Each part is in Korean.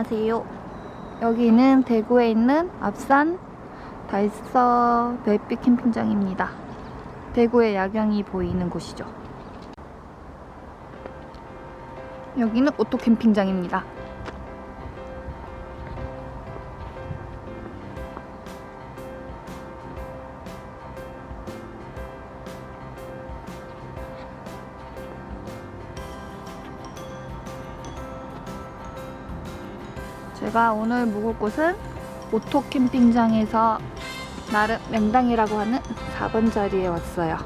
안녕하세요. 여기는 대구에 있는 앞산 달서 별빛 캠핑장입니다. 대구의 야경이 보이는 곳이죠. 여기는 오토 캠핑장입니다. 제가 오늘 묵을 곳은 오토 캠핑장에서 나름 명당이라고 하는 4번 자리에 왔어요.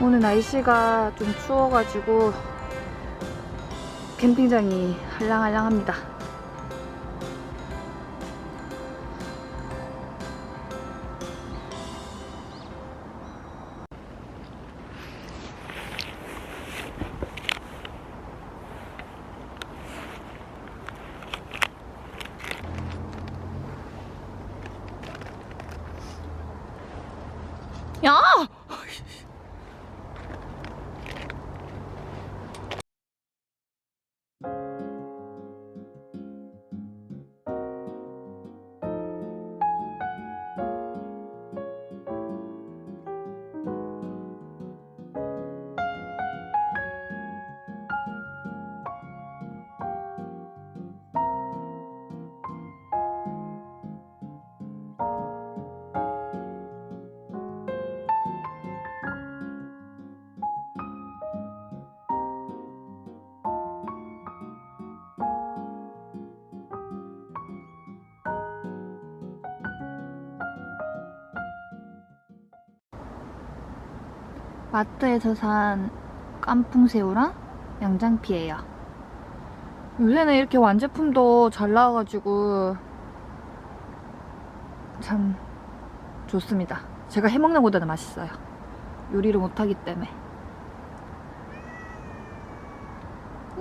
오늘 날씨가 좀 추워가지고 캠핑장이 할랑할랑합니다. 야! 마트에서 산 깐풍새우랑 양장피예요. 요새는 이렇게 완제품도 잘 나와가지고 참 좋습니다. 제가 해먹는 것보다는 맛있어요. 요리를 못하기 때문에.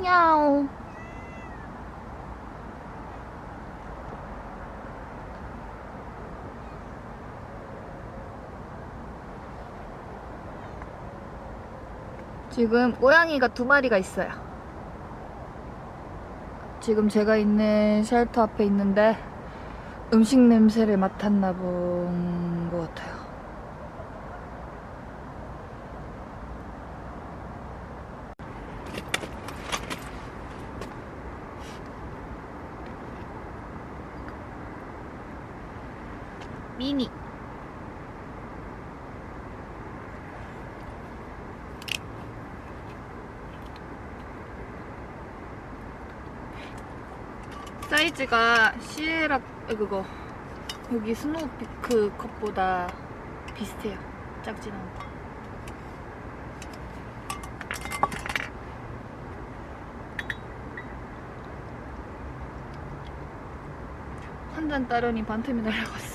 야옹. 지금 고양이가 두 마리가 있어요. 지금 제가 있는 쉘터 앞에 있는데 음식 냄새를 맡았나 본 것 같아요. 미니. 사이즈가 시에라 그거 여기 스노우피크 컵보다 비슷해요. 작진 않고. 한 잔 따르니 반틈이 날라갔어.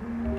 嗯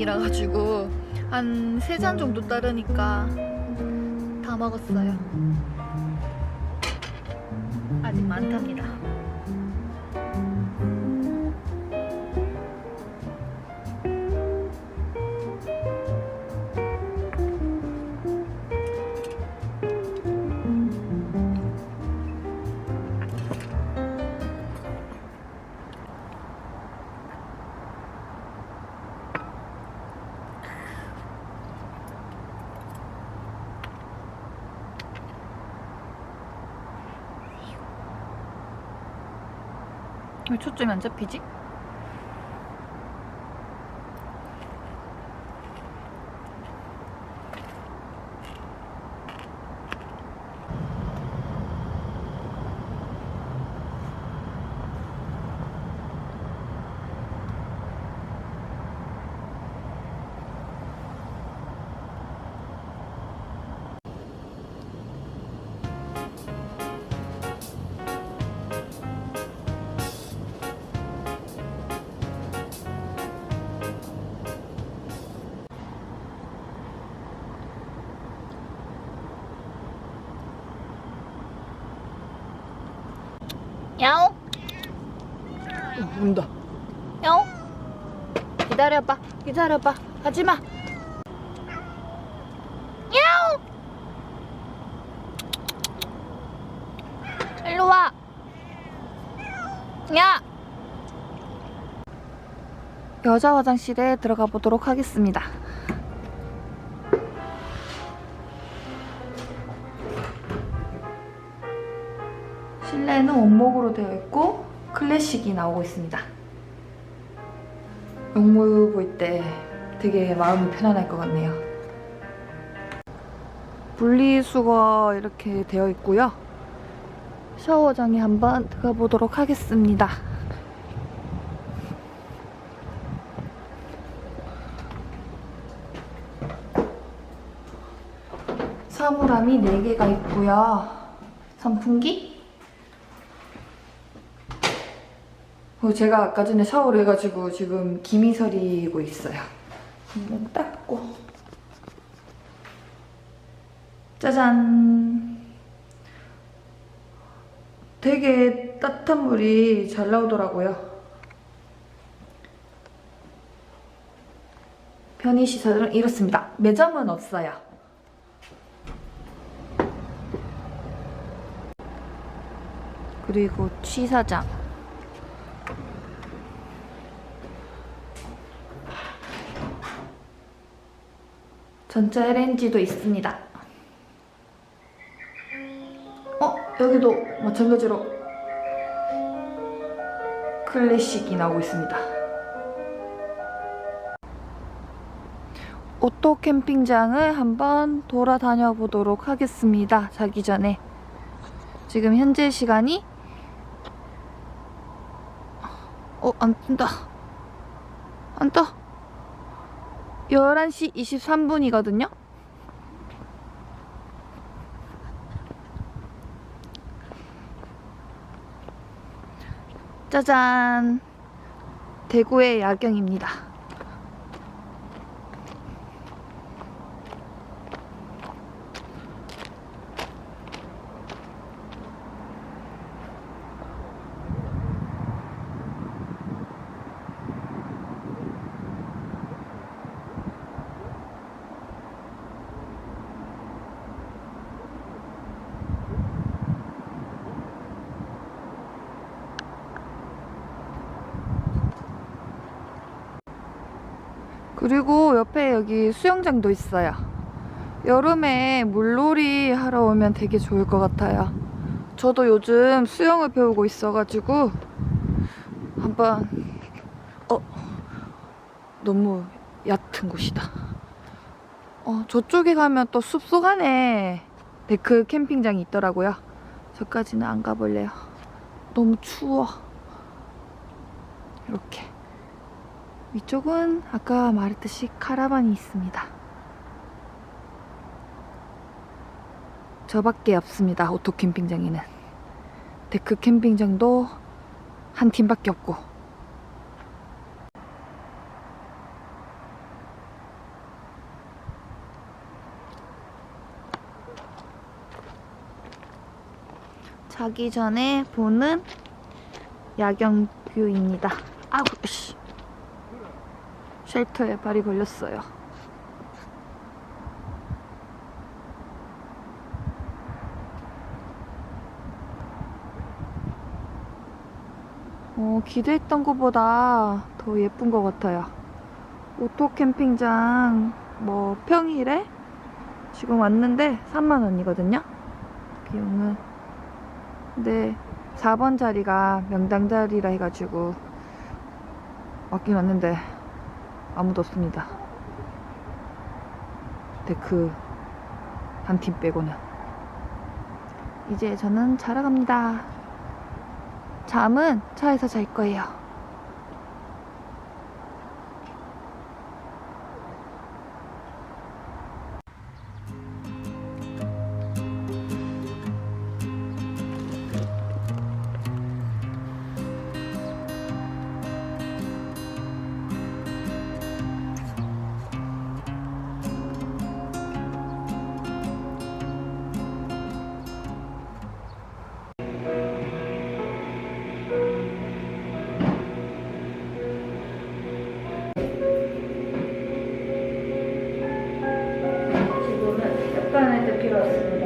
캠핑장이라 가지고 한 세 잔 정도 따르니까 다 먹었어요. 아직 많답니다. 왜 초점이 안 잡히지? 야옹 운다. 야옹 기다려봐. 기다려봐. 가지마. 야옹 일로 와. 야! 여자 화장실에 들어가 보도록 하겠습니다. 실내는 원목으로 되어 있고 클래식이 나오고 있습니다. 영무 볼 때 되게 마음이 편안할 것 같네요. 분리수거 이렇게 되어 있고요. 샤워장에 한번 들어가 보도록 하겠습니다. 사물함이 4개가 있고요. 선풍기? 어, 제가 아까 전에 샤워를 해가지고 지금 김이 서리고 있어요. 한번 닦고. 짜잔. 되게 따뜻한 물이 잘 나오더라고요. 편의시설은 이렇습니다. 매점은 없어요. 그리고 취사장. 전자 LNG도 있습니다. 어, 여기도 마찬가지로 클래식이 나오고 있습니다. 오토 캠핑장을 한번 돌아다녀 보도록 하겠습니다. 자기 전에. 지금 현재 시간이 어, 안 뜬다. 안 떠. 11시 23분이거든요. 짜잔. 대구의 야경입니다. 그리고 옆에 여기 수영장도 있어요. 여름에 물놀이 하러 오면 되게 좋을 것 같아요. 저도 요즘 수영을 배우고 있어가지고 한번 어 너무 얕은 곳이다. 어 저쪽에 가면 또 숲속 안에 데크 캠핑장이 있더라고요. 저까지는 안 가볼래요. 너무 추워. 이렇게. 위쪽은 아까 말했듯이 카라반이 있습니다. 저밖에 없습니다. 오토 캠핑장에는 데크 캠핑장도 한 팀밖에 없고 자기 전에 보는 야경뷰입니다. 아우 씨. 쉘터에 발이 걸렸어요. 어, 기대했던 것보다 더 예쁜 것 같아요. 오토 캠핑장 뭐 평일에 지금 왔는데 3만 원이거든요. 비용은. 근데 4번 자리가 명당 자리라 해가지고 왔긴 왔는데 아무도 없습니다. 데크 한 팀 빼고는. 이제 저는 자러 갑니다. 잠은 차에서 잘 거예요. 지